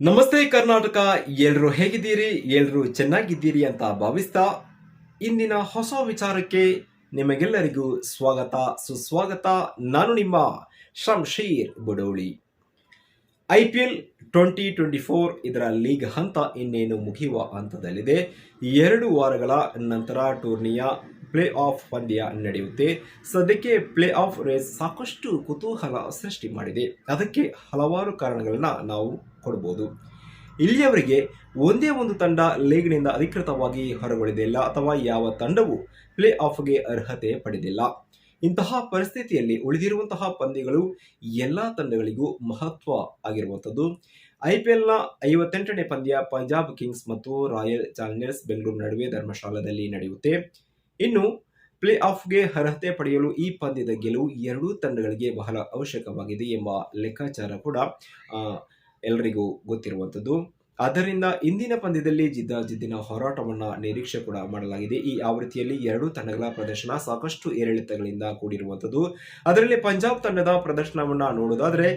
ನಮಸ್ತೆ ಕರ್ನಾಟಕ, ಎಲ್ರು ಹೇಗಿದ್ದೀರಿ? ಎಲ್ರು ಚೆನ್ನಾಗಿದ್ದೀರಿ ಅಂತ ಭಾವಿಸ್ತಾ ಇಂದಿನ ಹೊಸ ವಿಚಾರಕ್ಕೆ ನಿಮಗೆಲ್ಲರಿಗೂ ಸ್ವಾಗತ. ಸುಸ್ವಾಗತ. ನಾನು ನಿಮ್ಮ Shamsheer Badoli. I P L twenty twenty four ಇದರ ಲೀಗ್ ಹಂತ ಇನ್ನೇನು ಮುಗಿಯುವ ಹಂತದಲ್ಲಿದೆ. ಎರಡು ವಾರಗಳ ನಂತರ ಟೂರ್ನಿಯ ಪ್ಲೇ ಆಫ್ ಪಂದ್ಯ ನಡೆಯುತ್ತೆ. ಸದ್ಯಕ್ಕೆ ಪ್ಲೇ ಆಫ್ ರೇಸ್ ಸಾಕಷ್ಟು ಕುತೂಹಲ ಸೃಷ್ಟಿ ಮಾಡಿದೆ. ಅದಕ್ಕೆ ಹಲವಾರು ಕಾರಣಗಳನ್ನ ನಾವು ಕೊಡ್ಬೋದು. ಇಲ್ಲಿಯವರೆಗೆ ಒಂದೇ ಒಂದು ತಂಡ ಲೀಗ್ನಿಂದ ಅಧಿಕೃತವಾಗಿ ಹೊರಗುಳಿದಿಲ್ಲ ಅಥವಾ ಯಾವ ತಂಡವು ಪ್ಲೇ ಆಫ್ಗೆ ಅರ್ಹತೆ ಪಡೆದಿಲ್ಲ. ಇಂತಹ ಪರಿಸ್ಥಿತಿಯಲ್ಲಿ ಉಳಿದಿರುವಂತಹ ಪಂದ್ಯಗಳು ಎಲ್ಲ ತಂಡಗಳಿಗೂ ಮಹತ್ವ ಆಗಿರುವಂಥದ್ದು. ಐ ಪಿ ಎಲ್ನ ಐವತ್ತೆಂಟನೇ ಪಂದ್ಯ ಪಂಜಾಬ್ ಕಿಂಗ್ಸ್ ಮತ್ತು ರಾಯಲ್ ಚಾಲೆಂಜರ್ಸ್ ಬೆಂಗಳೂರು ನಡುವೆ ಧರ್ಮಶಾಲಾದಲ್ಲಿ ನಡೆಯುತ್ತೆ. ಇನ್ನು ಪ್ಲೇ ಆಫ್ಗೆ ಅರ್ಹತೆ ಪಡೆಯಲು ಈ ಪಂದ್ಯದ ಗೆಲುವು ಎರಡೂ ತಂಡಗಳಿಗೆ ಬಹಳ ಅವಶ್ಯಕವಾಗಿದೆ ಎಂಬ ಲೆಕ್ಕಾಚಾರ ಕೂಡ ಎಲ್ಲರಿಗೂ ಗೊತ್ತಿರುವಂಥದ್ದು. ಆದ್ದರಿಂದ ಇಂದಿನ ಪಂದ್ಯದಲ್ಲಿ ಜಿದ್ದಾಜಿದ್ದಿನ ಹೋರಾಟವನ್ನು ನಿರೀಕ್ಷೆ ಕೂಡ ಮಾಡಲಾಗಿದೆ. ಈ ಆವೃತ್ತಿಯಲ್ಲಿ ಎರಡೂ ತಂಡಗಳ ಪ್ರದರ್ಶನ ಸಾಕಷ್ಟು ಏರಿಳಿತಗಳಿಂದ ಕೂಡಿರುವಂಥದ್ದು. ಅದರಲ್ಲಿ ಪಂಜಾಬ್ ತಂಡದ ಪ್ರದರ್ಶನವನ್ನು ನೋಡೋದಾದರೆ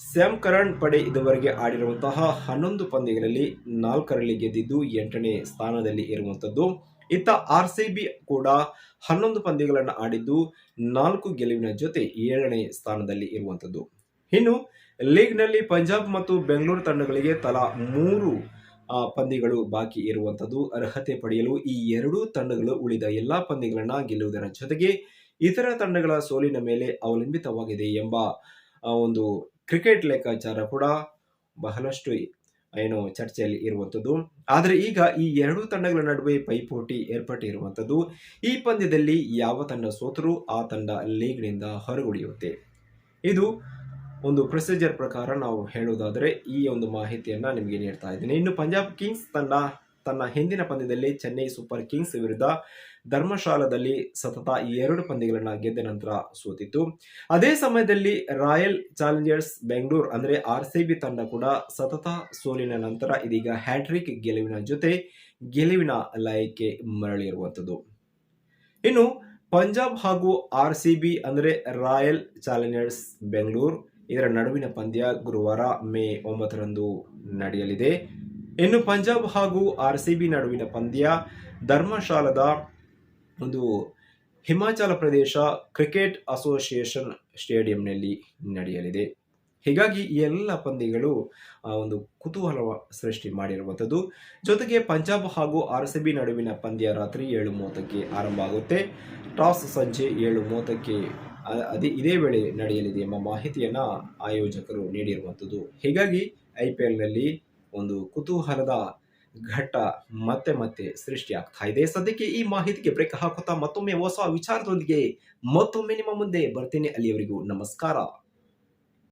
ಸ್ಯಾಮ್ ಕರಣ್ ಪಡೆ ಇದುವರೆಗೆ ಆಡಿರುವಂತಹ ಹನ್ನೊಂದು ಪಂದ್ಯಗಳಲ್ಲಿ ನಾಲ್ಕರಲ್ಲಿ ಗೆದ್ದಿದ್ದು ಎಂಟನೇ ಸ್ಥಾನದಲ್ಲಿ ಇರುವಂಥದ್ದು. ಇತ್ತ ಆರ್ ಸಿ ಬಿ ಕೂಡ ಹನ್ನೊಂದು ಪಂದ್ಯಗಳನ್ನು ಆಡಿದ್ದು ನಾಲ್ಕು ಗೆಲುವಿನ ಜೊತೆ ಏಳನೇ ಸ್ಥಾನದಲ್ಲಿ ಇರುವಂಥದ್ದು ಇನ್ನು ಲೀಗ್ನಲ್ಲಿ ಪಂಜಾಬ್ ಮತ್ತು ಬೆಂಗಳೂರು ತಂಡಗಳಿಗೆ ತಲಾ ಮೂರು ಪಂದ್ಯಗಳು ಬಾಕಿ ಇರುವಂಥದ್ದು ಅರ್ಹತೆ ಪಡೆಯಲು ಈ ಎರಡೂ ತಂಡಗಳು ಉಳಿದ ಎಲ್ಲಾ ಪಂದ್ಯಗಳನ್ನ ಗೆಲ್ಲುವುದರ ಜೊತೆಗೆ ಇತರ ತಂಡಗಳ ಸೋಲಿನ ಮೇಲೆ ಅವಲಂಬಿತವಾಗಿದೆ ಎಂಬ ಒಂದು ಕ್ರಿಕೆಟ್ ಲೆಕ್ಕಾಚಾರ ಕೂಡ ಬಹಳಷ್ಟು ಏನು ಚರ್ಚೆಯಲ್ಲಿ ಇರುವಂಥದ್ದು. ಆದರೆ ಈಗ ಈ ಎರಡೂ ತಂಡಗಳ ನಡುವೆ ಪೈಪೋಟಿ ಏರ್ಪಟ್ಟಿರುವಂಥದ್ದು. ಈ ಪಂದ್ಯದಲ್ಲಿ ಯಾವ ತಂಡ ಸೋತರೂ, ಆ ತಂಡ ಲೀಗ್ನಿಂದ ಹೊರಗುಳಿಯುತ್ತೆ. ಇದು ಒಂದು ಪ್ರೊಸೀಜರ್ ಪ್ರಕಾರ ನಾವು ಹೇಳುವುದಾದರೆ ಈ ಒಂದು ಮಾಹಿತಿಯನ್ನು ನಿಮಗೆ ನೀಡ್ತಾ ಇದ್ದೀನಿ. ಇನ್ನು ಪಂಜಾಬ್ ಕಿಂಗ್ಸ್ ತಂಡ ತನ್ನ ಹಿಂದಿನ ಪಂದ್ಯದಲ್ಲಿ ಚೆನ್ನೈ ಸೂಪರ್ ಕಿಂಗ್ಸ್ ವಿರುದ್ಧ ಧರ್ಮಶಾಲಾದಲ್ಲಿ ಸತತ ಎರಡು ಪಂದ್ಯಗಳನ್ನು ಗೆದ್ದ ನಂತರ ಸೋತಿತ್ತು. ಅದೇ ಸಮಯದಲ್ಲಿ ರಾಯಲ್ ಚಾಲೆಂಜರ್ಸ್ ಬೆಂಗಳೂರು ಅಂದ್ರೆ ಆರ್ ಸಿ ಬಿ ತಂಡ ಕೂಡ ಸತತ ಸೋಲಿನ ನಂತರ ಇದೀಗ ಹ್ಯಾಟ್ರಿಕ್ ಗೆಲುವಿನ ಜೊತೆ ಗೆಲುವಿನ ಲಯಕ್ಕೆ ಮರಳಿರುವಂಥದ್ದು. ಇನ್ನು ಪಂಜಾಬ್ ಹಾಗೂ ಆರ್ ಸಿ ಬಿ ಅಂದರೆ ರಾಯಲ್ ಚಾಲೆಂಜರ್ಸ್ ಬೆಂಗಳೂರು ಇದರ ನಡುವಿನ ಪಂದ್ಯ ಗುರುವಾರ ಮೇ ಒಂಬತ್ತರಂದು ನಡೆಯಲಿದೆ. ಇನ್ನು ಪಂಜಾಬ್ ಹಾಗೂ ಆರ್ ಸಿ ಬಿ ನಡುವಿನ ಪಂದ್ಯ ಧರ್ಮಶಾಲದ ಒಂದು ಹಿಮಾಚಲ ಪ್ರದೇಶ ಕ್ರಿಕೆಟ್ ಅಸೋಸಿಯೇಷನ್ ಸ್ಟೇಡಿಯಂನಲ್ಲಿ ನಡೆಯಲಿದೆ. ಹೀಗಾಗಿ ಈ ಎಲ್ಲ ಪಂದ್ಯಗಳು ಒಂದು ಕುತೂಹಲ ಸೃಷ್ಟಿ ಮಾಡಿರುವಂಥದ್ದು. ಜೊತೆಗೆ ಪಂಜಾಬ್ ಹಾಗೂ ಆರ್ ಸಿ ಬಿ ನಡುವಿನ ಪಂದ್ಯ ರಾತ್ರಿ ಏಳು ಮೂವತ್ತಕ್ಕೆ ಆರಂಭ ಆಗುತ್ತೆ. ಟಾಸ್ ಸಂಜೆ ಏಳು ಮೂವತ್ತಕ್ಕೆ ಅದೇ, ಇದೇ ವೇಳೆ ನಡೆಯಲಿದೆ ಎಂಬ ಮಾಹಿತಿಯನ್ನು ಆಯೋಜಕರು ನೀಡಿರುವಂಥದ್ದು. ಹೀಗಾಗಿ ಐ ಪಿ ಎಲ್ನಲ್ಲಿ ಒಂದು ಕುತೂಹಲದ ಘಟ್ಟ ಮತ್ತೆ ಮತ್ತೆ ಸೃಷ್ಟಿಯಾಗ್ತಾ ಇದೆ. ಸದ್ಯಕ್ಕೆ ಈ ಮಾಹಿತಿಗೆ ಬ್ರೇಕ್ ಹಾಕುತ್ತಾ ಮತ್ತೊಮ್ಮೆ ಹೊಸ ವಿಚಾರದೊಂದಿಗೆ ಮತ್ತೊಮ್ಮೆ ನಿಮ್ಮ ಮುಂದೆ ಬರ್ತೀನಿ. ಅಲ್ಲಿಯವರೆಗೂ ನಮಸ್ಕಾರ.